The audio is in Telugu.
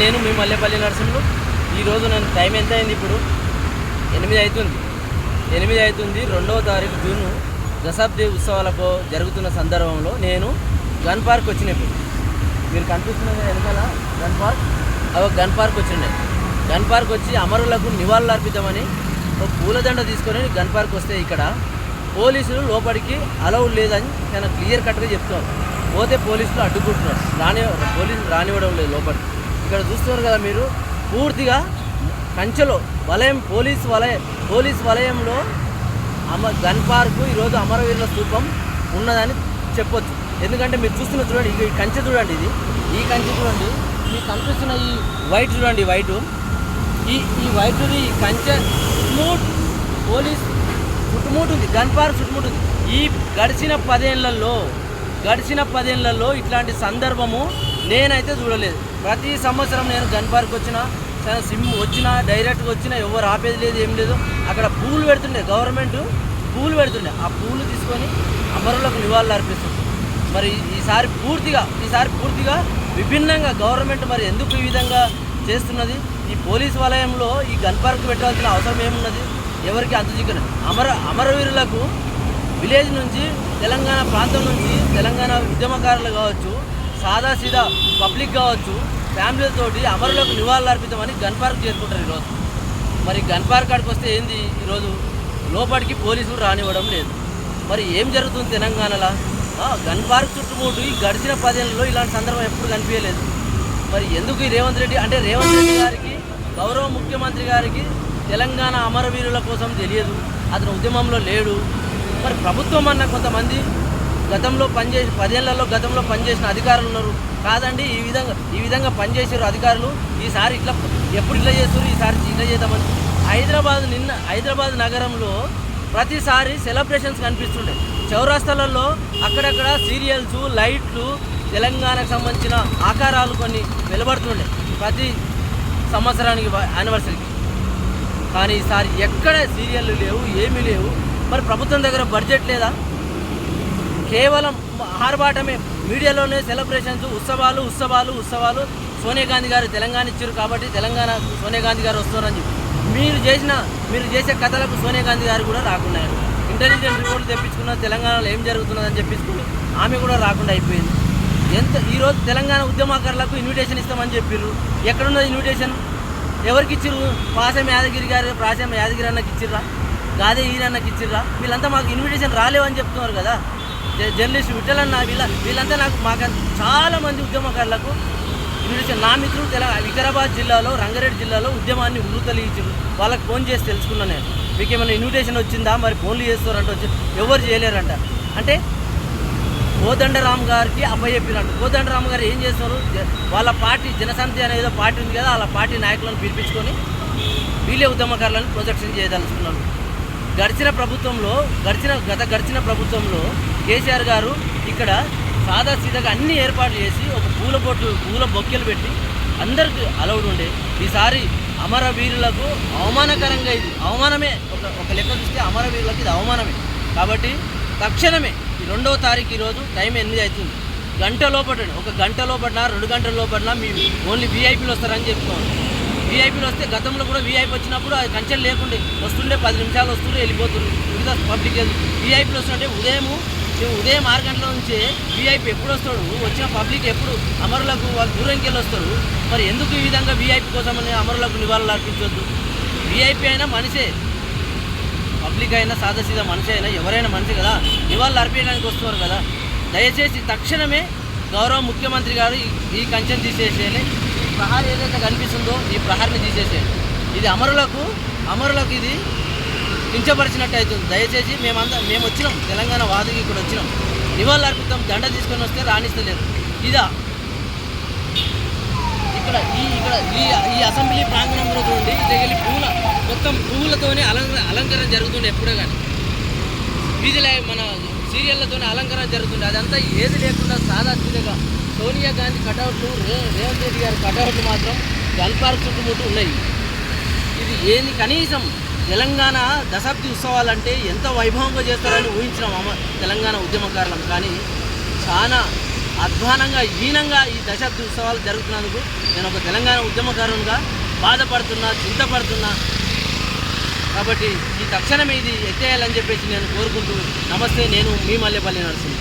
నేను మీ మల్లెపల్లి నరసింహులు. ఈరోజు నేను టైం ఎంత అయింది ఇప్పుడు? ఎనిమిది అవుతుంది. ఎనిమిది అవుతుంది. రెండవ తారీఖు జూన్ దశాబ్ది ఉత్సవాలకు జరుగుతున్న సందర్భంలో నేను గన్ పార్క్ వచ్చిన ఇప్పుడు మీరు కనిపిస్తున్నది వెనకాల గన్ పార్క్? అవి గన్ పార్క్ వచ్చిండే. గన్ పార్క్ వచ్చి అమరులకు నివాళులు అర్పిద్దామని ఒక పూలదండ తీసుకొని గన్ పార్క్ వస్తే ఇక్కడ పోలీసులు లోపలికి అలౌడ్ లేదని నేను క్లియర్ కట్గా చెప్తాను పోతే పోలీసులు అడ్డుకుంటున్నారు. రాని పోలీసులు రానివ్వడం లేదు లోపలికి. ఇక్కడ చూస్తున్నారు కదా మీరు? పూర్తిగా కంచెలో వలయం పోలీస్ వలయ పోలీస్ వలయంలో అమ గన్ పార్కు ఈరోజు అమరవీరుల స్థూపం ఉన్నదని చెప్పొచ్చు. ఎందుకంటే మీరు చూస్తున్న చూడండి ఇది కంచె చూడండి ఇది. ఈ కంచె చూడండి మీకు కనిపిస్తున్న ఈ వైట్ చూడండి వైట్. ఈ ఈ వైట్ది ఈ కంచె చుట్టుముట్ పోలీస్ చుట్టుముట్టు ఉంది గన్ పార్క్ చుట్టుముట్టు ఉంది. ఈ గడిచిన పదేళ్ళలో గడిచిన పదేళ్ళలో ఇట్లాంటి సందర్భము నేనైతే చూడలేదు. ప్రతి సంవత్సరం నేను గన్ పార్క్ వచ్చిన చాలా సిమ్ వచ్చినా డైరెక్ట్గా వచ్చినా ఎవరు ఆపేది లేదు ఏం లేదు. అక్కడ పూలు పెడుతుండే గవర్నమెంట్ పూలు పెడుతుండే. ఆ పూలు తీసుకొని అమరులకు నివాళులు అర్పిస్తుంది. మరి ఈసారి పూర్తిగా ఈసారి పూర్తిగా విభిన్నంగా గవర్నమెంట్ మరి ఎందుకు ఈ విధంగా చేస్తున్నది? ఈ పోలీస్ వలయంలో ఈ గన్ పార్క్ పెట్టాల్సిన అవసరం ఏమున్నది? ఎవరికి అంత చిక్కన అమర అమరవీరులకు విలేజ్ నుంచి తెలంగాణ ప్రాంతం నుంచి తెలంగాణ ఉద్యమకారులు కావచ్చు సాదా సీదా పబ్లిక్ కావచ్చు ఫ్యామిలీతోటి అమరులకు నివాళులు గన్ పార్క్ చేసుకుంటారు ఈరోజు. మరి గన్ పార్క్ కాడికి వస్తే ఏంది? ఈరోజు లోపలికి పోలీసులు రానివ్వడం లేదు. మరి ఏం జరుగుతుంది తెలంగాణలో? గన్ పార్క్ చుట్టుముట్టు ఈ గడిచిన పదేళ్ళలో ఇలాంటి సందర్భం ఎప్పుడు కనిపించలేదు. మరి ఎందుకు ఈ రేవంత్ రెడ్డి అంటే రేవంత్ రెడ్డి గారికి గౌరవ ముఖ్యమంత్రి గారికి తెలంగాణ అమరవీరుల కోసం తెలియదు. అతను ఉద్యమంలో లేడు. మరి ప్రభుత్వం అన్న కొంతమంది గతంలో పనిచేసి పదేళ్ళలో గతంలో పనిచేసిన అధికారులు ఉన్నారు. కాదండి ఈ విధంగా ఈ విధంగా పనిచేసారు అధికారులు. ఈసారి ఇట్లా ఎప్పుడు ఇట్లా చేస్తారు ఈసారి ఇట్లా చేద్దామని. హైదరాబాద్ నిన్న హైదరాబాద్ నగరంలో ప్రతిసారి సెలబ్రేషన్స్ కనిపిస్తుండే. చౌరాస్తాలలో అక్కడక్కడ సీరియల్స్ లైట్లు తెలంగాణకు సంబంధించిన ఆకారాలు కొన్ని వెలువడుతుండే. ప్రతి సంవత్సరానికి యానివర్సరీకి. కానీ ఈసారి ఎక్కడ సీరియళ్ళు లేవు ఏమీ లేవు. మరి ప్రభుత్వం దగ్గర బడ్జెట్ లేదా? కేవలం ఆర్భాటమే. మీడియాలోనే సెలబ్రేషన్స్ ఉత్సవాలు ఉత్సవాలు ఉత్సవాలు. సోనియా గాంధీ గారు తెలంగాణ ఇచ్చారు కాబట్టి తెలంగాణ సోనియా గాంధీ గారు వస్తున్నారని చెప్పి. మీరు చేసిన మీరు చేసే కథలకు సోనియా గాంధీ గారు కూడా రాకుండా ఇంటెలిజెన్స్ రిపోర్ట్ తెప్పించుకున్న తెలంగాణలో ఏం జరుగుతున్నదని చెప్పించుకుంటూ ఆమె కూడా రాకుండా అయిపోయింది. ఎంత ఈరోజు తెలంగాణ ఉద్యమకారులకు ఇన్విటేషన్ ఇస్తామని చెప్పారు ఎక్కడున్నది ఇన్విటేషన్ ఎవరికి ఇచ్చిర్రు? పాసం యాదగిరి గారు ప్రాసం యాదగిరి అన్నకి ఇచ్చిర్రా? గాదే ఈయన అన్నకి ఇచ్చిర్రా? వీళ్ళంతా మాకు ఇన్విటేషన్ రాలేవని చెప్తున్నారు కదా. జర్నలిస్ట్ విఠలన్న వీళ్ళ వీళ్ళంతా నాకు మాకు చాలా మంది ఉద్యమకారులకు ఇన్విటేషన్ నా మిత్రులు తెలంగాణ వికారాబాద్ జిల్లాలో రంగారెడ్డి జిల్లాలో ఉద్యమాన్ని ఉర్రుతలి ఇచ్చారు వాళ్ళకి ఫోన్ చేసి తెలుసుకున్నాను నేను. మీకు ఏమైనా ఇన్విటేషన్ వచ్చిందా? మరి ఫోన్లు చేస్తారంట వచ్చి ఎవరు చేయలేరంట. అంటే కోదండరామ్ గారికి అప్పచెప్పినట్టు కోదండరామ్ గారు ఏం చేస్తారు? వాళ్ళ పార్టీ జనసమితి అనేది పార్టీ ఉంది కదా వాళ్ళ పార్టీ నాయకులను పిలిపించుకొని వీళ్ళే ఉద్యమకారులను ప్రొజెక్షన్ చేయదలుచుకున్నాను గడిచిన ప్రభుత్వంలో గడిచిన గత గడిచిన ప్రభుత్వంలో కేసీఆర్ గారు ఇక్కడ సాదా సీదాగా అన్ని ఏర్పాట్లు చేసి ఒక పూల బొట్టు పూల బొక్కెలు పెట్టి అందరికి అలౌడ్ ఉండే. ఈసారి అమరవీరులకు అవమానకరంగా ఇది అవమానమే. ఒక ఒక లెక్క చూస్తే అమరవీరులకు ఇది అవమానమే. కాబట్టి తక్షణమే ఈ రెండవ తారీఖు ఈరోజు టైం ఎనిమిది అవుతుంది. గంట లోపల ఒక గంట లోపల రెండు గంటల లోపల మీ ఓన్లీ వీఐపీలు వస్తారని చెప్తున్నాను వీఐపీలు వస్తే గతంలో కూడా వీఐపీ వచ్చినప్పుడు అది కంచెలు లేకుండే. వస్తుండే పది నిమిషాలు వస్తుండే వెళ్ళిపోతుండే. మిగతా పబ్లిక్ వీఐపీలు వస్తుంటే ఉదయము ఉదయం ఆరు గంటల నుంచే వీఐపీ ఎప్పుడు వస్తాడు? వచ్చిన పబ్లిక్ ఎప్పుడు? అమరులకు వాళ్ళు దూరంకి వెళ్ళి వస్తారు. మరి ఎందుకు ఈ విధంగా వీఐపీ కోసమని అమరులకు నివాళులు అర్పించవద్దు వీఐపీ అయినా మనిషే. పబ్లిక్ అయినా సాదాసీదా మనిషి అయినా ఎవరైనా మనిషి కదా. నివాళులు అర్పించడానికి వస్తున్నారు కదా. దయచేసి తక్షణమే గౌరవ ముఖ్యమంత్రి గారు ఈ- కంచెం కంచెను తీసేసేయాలి ప్రహార్ ఏదైతే కనిపిస్తుందో ఈ ప్రహార్ని తీసేసేయాలి ఇది అమరులకు అమరులకు ఇది కించపరిచినట్టు అవుతుంది. దయచేసి మేమంతా మేము వచ్చినాం. తెలంగాణ వాదికి ఇక్కడ వచ్చినాం. నివాళులు అర్పిద్దాం. దండ తీసుకొని వస్తే రాణిస్తలేదు. ఇదా. ఇక్కడ ఈ ఇక్కడ ఈ ఈ అసెంబ్లీ ప్రాంగణంలో చూడండి. దగ్గర వెళ్ళి పూల మొత్తం పువ్వులతోనే అలంకరణ అలంకరణ జరుగుతుండే ఎప్పుడో కానీ వీధిలో మన సీరియళ్ళతోనే అలంకరణ జరుగుతుంది. అదంతా ఏది లేకుండా సాదా సోనియా గాంధీ కటౌట్లు రే రేవంత్ రెడ్డి గారి కటౌట్లు మాత్రం గన్ చుట్టుముట్టు ఉన్నాయి. ఇది ఏది కనీసం తెలంగాణ దశాబ్ది ఉత్సవాలంటే ఎంత వైభవంగా చేస్తారని ఊహించినాం అమ్మ తెలంగాణ ఉద్యమకారులం. కానీ చాలా అధ్వానంగా హీనంగా ఈ దశాబ్ది ఉత్సవాలు జరుగుతున్నందుకు నేను ఒక తెలంగాణ ఉద్యమకారునిగా బాధపడుతున్నా చింతపడుతున్నా. కాబట్టి ఈ తక్షణమే ఇది ఎత్తేయాలని చెప్పేసి నేను కోరుకుంటూ నమస్తే నేను మీ మల్లెపల్లి నరసింహ.